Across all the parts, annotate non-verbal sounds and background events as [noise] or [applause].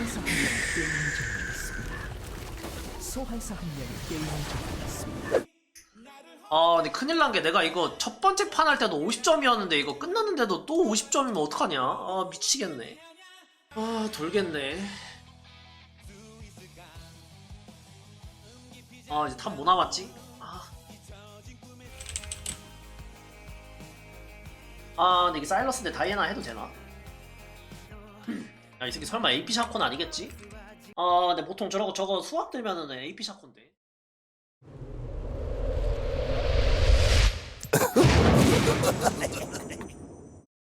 소환사 한 명이 게임을 종료했습니다. 소환사 한 명이 게임을 종료했습니다. 아 근데 큰일 난 게 내가 이거 첫 번째 판 할 때도 50점이었는데 이거 끝났는데도 또 50점이면 어떡하냐 아 미치겠네 아 돌겠네 아 이제 탑 뭐 남았지? 아. 아 근데 이게 사일러스인데 다이애나 해도 되나? 야 이 새끼 설마 AP 샤콘 아니겠지? 아 근데 보통 저러고 저거 수학 되면은 AP 샤콘데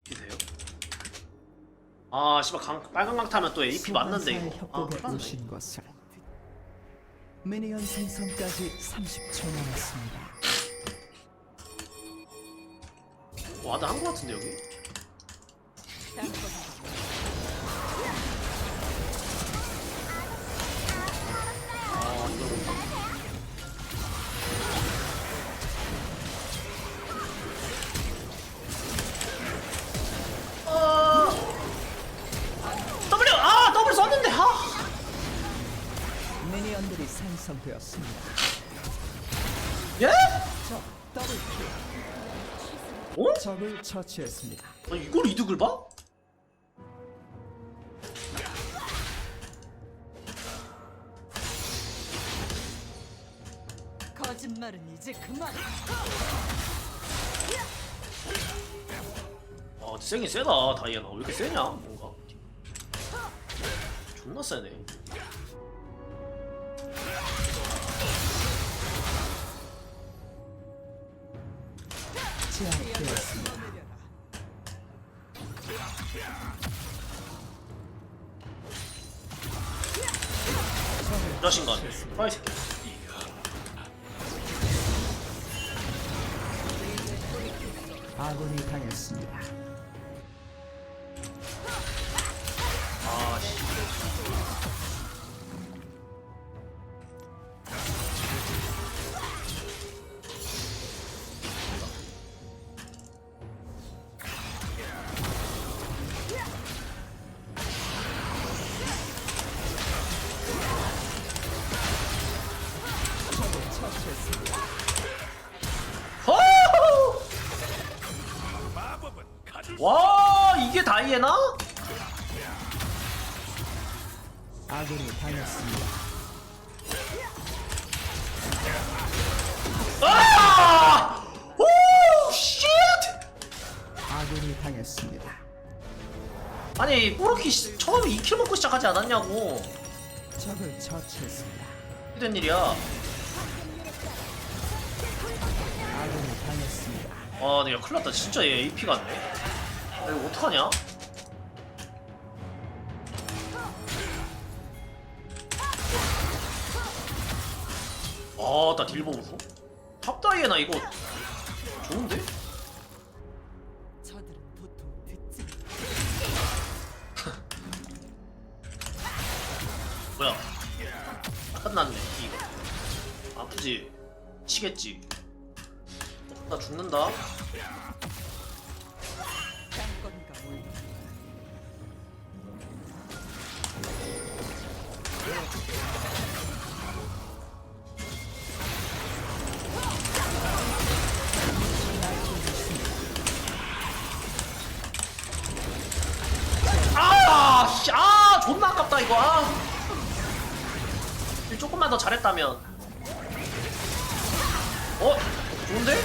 이세요? 아 씨발 강, 빨간 강 타면 또 AP 맞는데 이거 아 협곡에 큰일 났네. 오신 것을 미니언 생성까지 30초 남았습니다. 와드 한거 같은데 여기? 생성되었습니다. 예? 적 더블 킬. 어? 적을 처치했습니다. 아 이걸 이득을 봐? 거짓말은 이제 그만. 아 세긴 세다 다이애나 왜 이렇게 세냐 뭔가 존나 세네 자신감 아이 새끼 아군이 당했습니다. 아군이 당했습니다. 아! 오! 쉣! 아군이 당했습니다. 아니 뽀로키 씨, 처음에 2킬 먹고 시작하지 않았냐고 적을 처치했습니다. 된 일이야 아군이 당했습니다. 아 내가 큰일 났다 진짜 얘 AP 같네 야, 이거 어떡하냐? 아나 딜보무소? 탑다이애나 이거 좋은데? 저들은 보통 듣지. [laughs] 뭐야 끝났네 이거 아프지? 치겠지? 어, 나 죽는다 조금만 더 잘했다면. 어, 좋은데?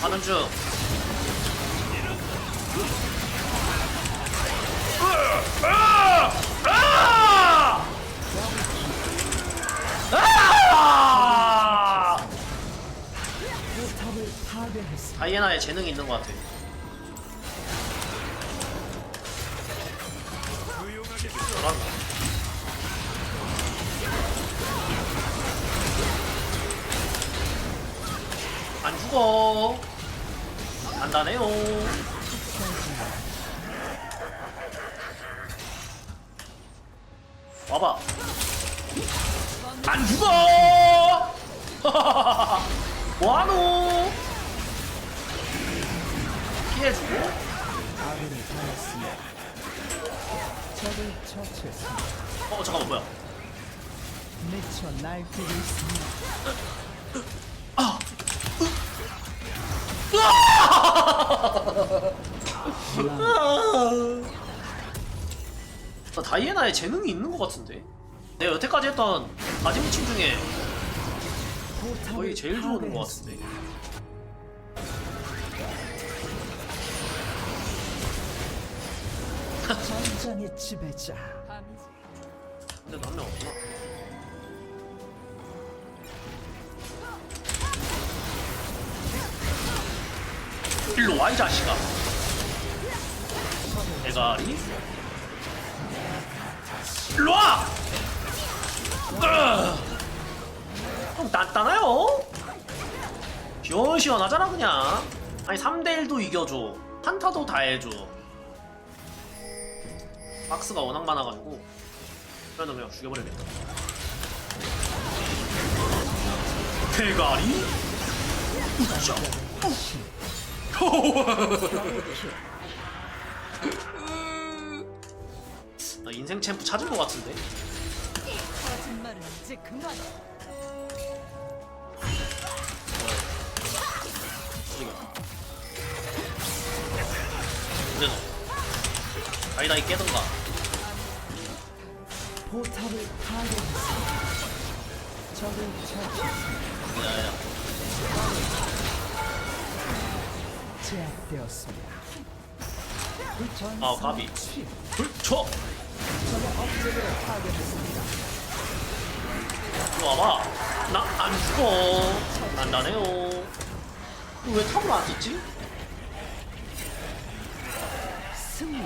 가는 중. 아! 다이애나의 재능이 있는 것 같아. 안 죽어. 간단해요. 와봐. 안 죽어. [laughs] 뭐하노? 피해주고. 어 잠깐만 뭐야 미쳐 날뛰고 있습니다. [laughs] 나 다이애나에 재능이 있는 것 같은데? 내가 여태까지 했던 마지미친 중에 거의 제일 좋은 것 같은데. 전장의 지배자. 근데 한명 없구나 일로 와 이 자식아. 대가리. 일로 와! 으! 형 단단해요? 시원시원하잖아 그냥. 아니 3대1도 이겨줘. 한타도 다 해줘. 박스가 워낙 많아가지고. 그러면 그냥 죽여버리겠다. 대가리? 우짜 나 인생 챔프 찾은 것 같은데 거짓말은 이제 그만. 근데 너 다이다이 깨든가 포탑을 파괴했습니다. 적을 처치했습니다. 야야 제압되었습니다. 아, 까비. 치 불쳐 와봐 나 안 죽어 단단해요 왜 탑을 안 썼지? 승리.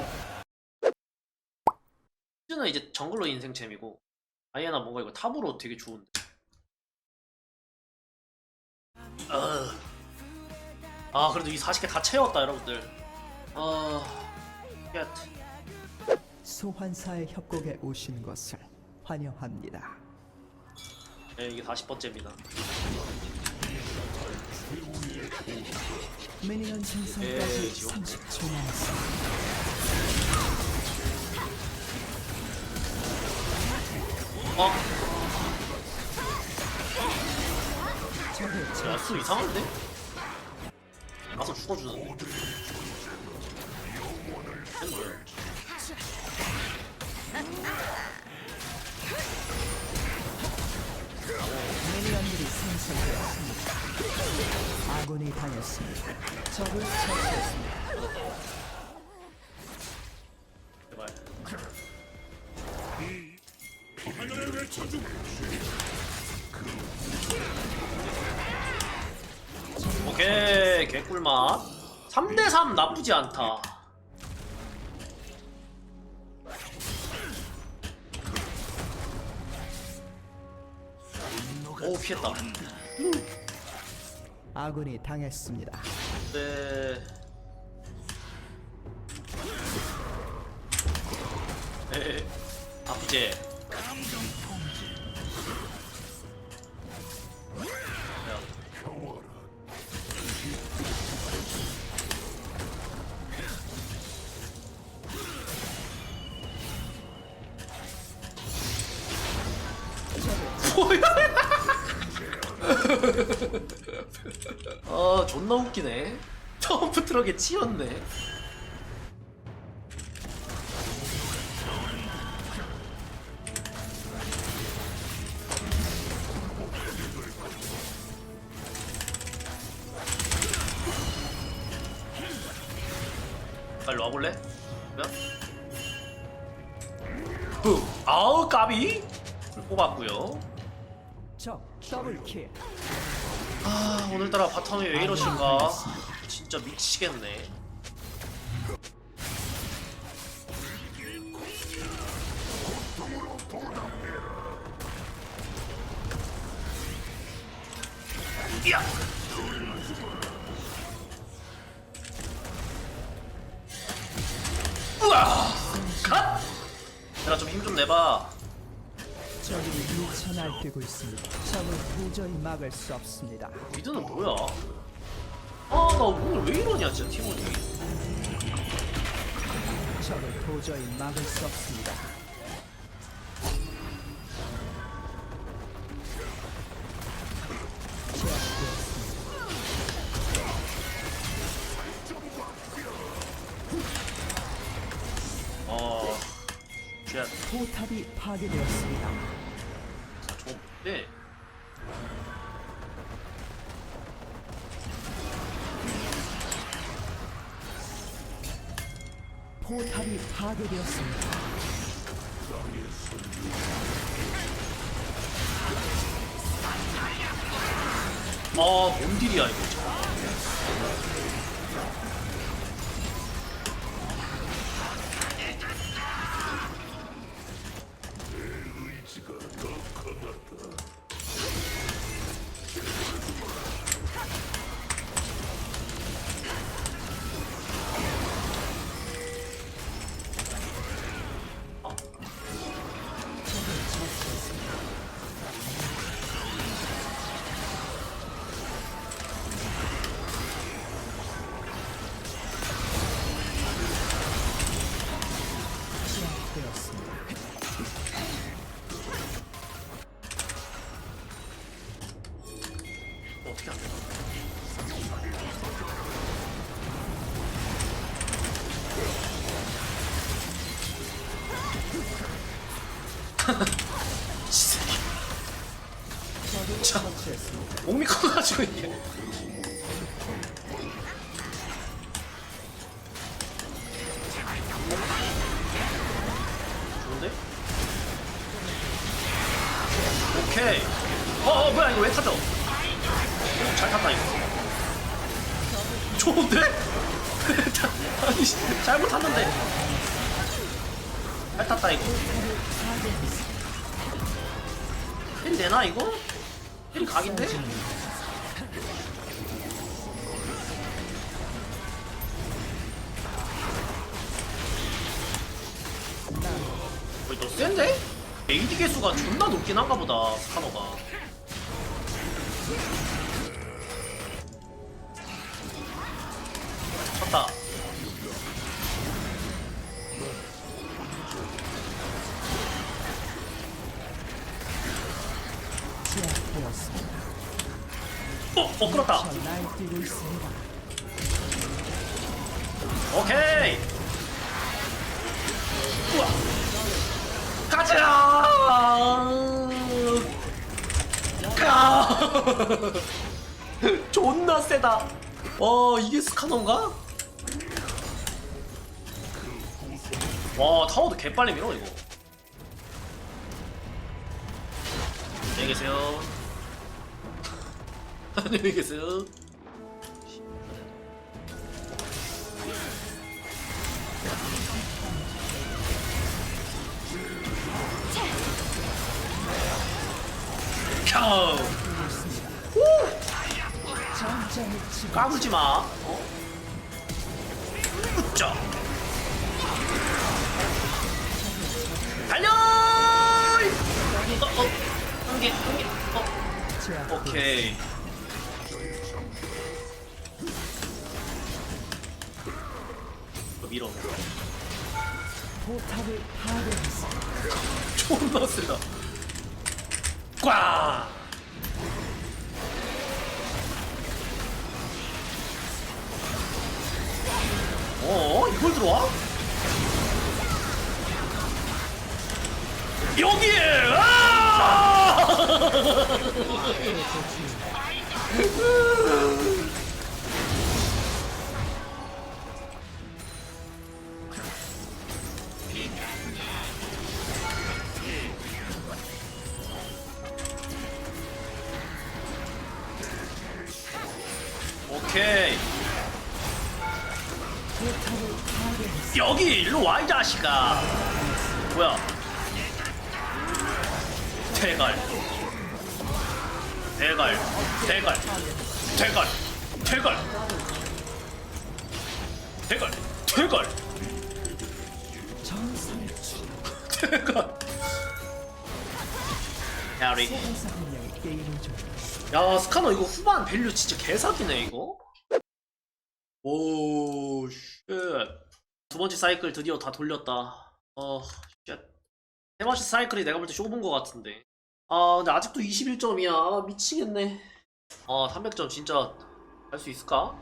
시즌은 이제 정글로 인생 챔이고 아이에나 뭔가 이거 탑으로 되게 좋은데 어. 아 그래도 이 40개 다 채웠다 여러분들 어... 겟. 소환사의 협곡에 오신 것을 환영합니다. 네, 이게 40번째입니다 미니언 예, 생성까지 지워. 30초 남았습니다. 어? 적을 야, 수 이상한데? 가서 죽어주는데 쟤는 뭐야? 미니언들이 생성되었습니다. 아군이 당했습니다. 적을 처치했습니다. 개꿀맛 3대3 나쁘지 않다 오 피했다 아군이 당했습니다. 네. 에 아프지? 뭐야? 아 존나 웃기네. 점프 트럭에 치였네. 빨리 와볼래? 후 아우 까비! 뽑았고요 적 더블킬. 아 오늘따라 바텀이 왜 이러실까 진짜 미치겠네. 야! 우와! 컷! 얘들아 좀 힘 좀 내봐 적이 미쳐 날뛰고 있습니다. 적을 도저히 막을 수 없습니다. 미드는 뭐야? 아, 나 오늘 왜 이러냐, 진짜, 팀원이. 적을 도저히 막을 수 없습니다. 어... 쉣 포탑이 파괴되었습니다. 좋은데? 포탑이 파괴되었습니다. 이거 왜 타죠? 오, 잘 탔다 이거. 좋은데? [laughs] 아니 잘못 탔는데. 잘 탔다 이거. 힐 되나 이거? 힐 각인데? 거의 너 센데? AD 개수가 존나 높긴 한가 보다 스카너가 어! 어 끌었다. 오케이 우와 가자 가 [laughs] 존나 세다 와 이게 스카너인가? 와 타워도 개빨리 밀어 이거 안녕히 계세요 안녕히 계세요 까불지 마. 어? 달려! 어, 어, 한 개, 한 개. 어, 오케이. 밀어. 포탑을 파괴했습니다. 존나 세다. 꽝! 어, 이걸 들어와? 여기에! 아! [laughs] 자식아 뭐야? 대갈. 대갈 대갈 대갈 대갈. 대갈 대갈. 대갈. 게임을 좀야 스카너 이거 후반 밸류 진짜 개사기네 이거. 오쉣 두 번째 사이클 드디어 다 돌렸다. 어, 쉣. 세 번째 사이클이 내가 볼때 쇼본 것 같은데. 아, 근데 아직도 21점이야. 아, 미치겠네. 아, 300점 진짜 할 수 있을까?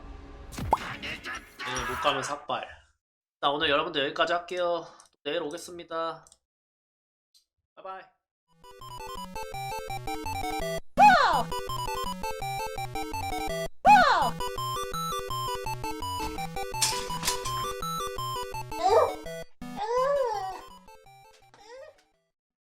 네, 못 가면 삭발. 자, 오늘 여러분들 여기까지 할게요. 내일 오겠습니다. 바이바이.